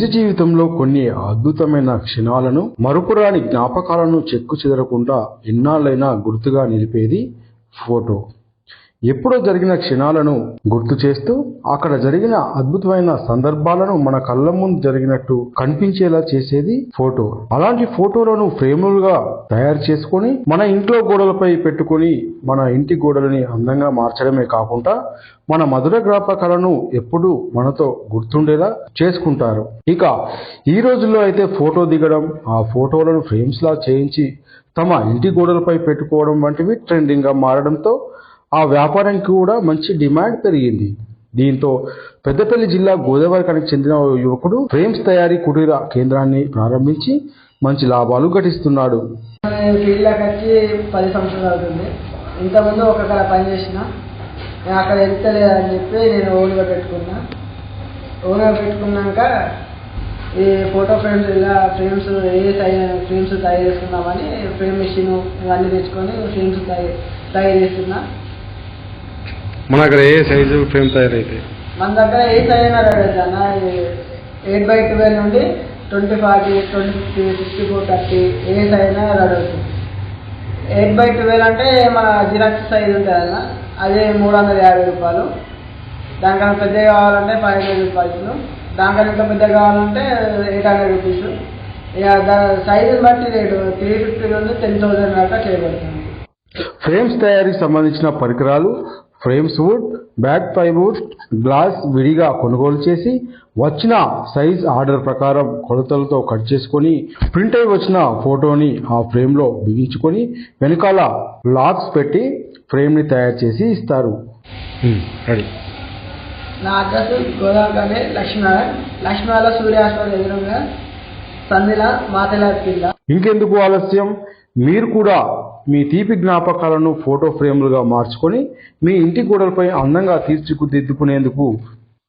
నిజ జీవితంలో కొన్ని అద్భుతమైన క్షణాలను మరుపురాని జ్ఞాపకాలను చెక్కు చెదరకుండా ఎన్నాళ్ళైనా గుర్తుగా నిలిపేది ఫోటో. ఎప్పుడో జరిగిన క్షణాలను గుర్తు చేస్తూ అక్కడ జరిగిన అద్భుతమైన సందర్భాలను మన కళ్ళ ముందు జరిగినట్టు కనిపించేలా చేసేది ఫోటో. అలాంటి ఫోటోలను ఫ్రేములుగా తయారు చేసుకొని మన ఇంట్లో గోడలపై పెట్టుకొని మన ఇంటి గోడలని అందంగా మార్చడమే కాకుండా మన మధుర జ్ఞాపకాలను ఎప్పుడూ మనతో గుర్తుండేలా చేసుకుంటారు. ఇక ఈ రోజుల్లో అయితే ఫోటో దిగడం ఆ ఫోటోలను ఫ్రేమ్స్ లా చేయించి తమ ఇంటి గోడలపై పెట్టుకోవడం వంటివి ట్రెండింగ్గా మారడంతో ఆ వ్యాపారానికి కూడా మంచి డిమాండ్ పెరిగింది. దీంతో పెద్దపల్లి జిల్లా గోదావరికానికి చెందిన ఓ యువకుడు ఫ్రేమ్స్ తయారీ కుటీర కేంద్రాన్ని ప్రారంభించి మంచి లాభాలు ఘటిస్తున్నాడు. ఫీల్డ్లోకి వచ్చి పది సంవత్సరాలు అవుతుంది. ఇంతకుముందు ఒక కళ పని చేసిన. నేను అక్కడ లేదని చెప్పి నేను ఓన్గా పెట్టుకున్నా. ఓన్గా పెట్టుకున్నాక ఈ ఫోటో ఫ్రేమ్స్ ఇలా ఫ్రేమ్స్ ఏ ఫ్రేమ్స్ తయారు చేస్తున్నామని ఫ్రేమ్ మిషన్ ఇవన్నీ తెచ్చుకొని ఫ్రేమ్స్ తయారు తయారు చేస్తున్నా. మన దగ్గర ఏ సైజు ఫ్రేమ్ తయారైతే? మన దగ్గర ఏ సైజ్ అయినా రెడీ అవుతుంది అన్న ఎయిట్ బై ట్వెల్వ్ నుండి twenty forty twenty fifty sixty four thirty ఏ సైజ్ అయినా రెడీ అవుతుంది. ఎయిట్ బై ట్వెల్వ్ అంటే మన జిరాక్స్ సైజ్ ఉంటుంది అన్న అది మూడు వందల యాభై రూపాయలు. దానికన్నా పెద్దగా కావాలంటే ఫైవ్ హండ్రెడ్ రూపాయలు దానికన్నా ఇంకా పెద్దగా కావాలంటే ఎయిట్ హండ్రెడ్ రూపీస్ ఇక దాని సైజుని బట్టి రేటు త్రీ ఫిఫ్టీ నుండి టెన్ థౌసండ్ దాకా చేయబడుతుంది. ఫ్రేమ్స్ తయారీకి సంబంధించిన పరికరాలు frames wood back plywood glass విడిగా కొనుగోలు చేసి వచ్చిన సైజ్ ఆర్డర్ ప్రకారం కొలతలతో కట్ చేసుకొని ప్రింట్ అయి వచ్చిన ఫోటోని ఆ ఫ్రేమ్లో బిగించుకొని వెనకాల లాక్స్ పెట్టి ఫ్రేమ్ని తయారు చేసి ఇస్తారు. రెడీ నా అడ్రస్ గోదావరి లక్ష్మీనారాయణ లక్ష్మీనారాయణ సూర్య హాస్పిటల్ ఎదురుగా సందిల మాతెల కింద ఇంకెందుకు ఆలస్యం? మీరు కూడా మీ తీపి జ్ఞాపకాలను ఫోటో ఫ్రేమ్లుగా మార్చుకొని మీ ఇంటి గోడలపై అందంగా తీర్చిదిద్దుకునేందుకు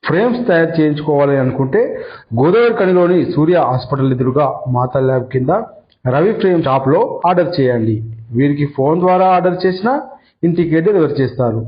ఫ్రేమ్స్ తయారు చేయించుకోవాలి అనుకుంటే గోదావరి కనిలోని సూర్య హాస్పిటల్ ఎదురుగా మాతా ల్యాబ్ కింద రవి ఫ్రేమ్ షాప్లో ఆర్డర్ చేయండి. వీరికి ఫోన్ ద్వారా ఆర్డర్ చేసినా ఇంటికే డెలివరీ చేస్తారు?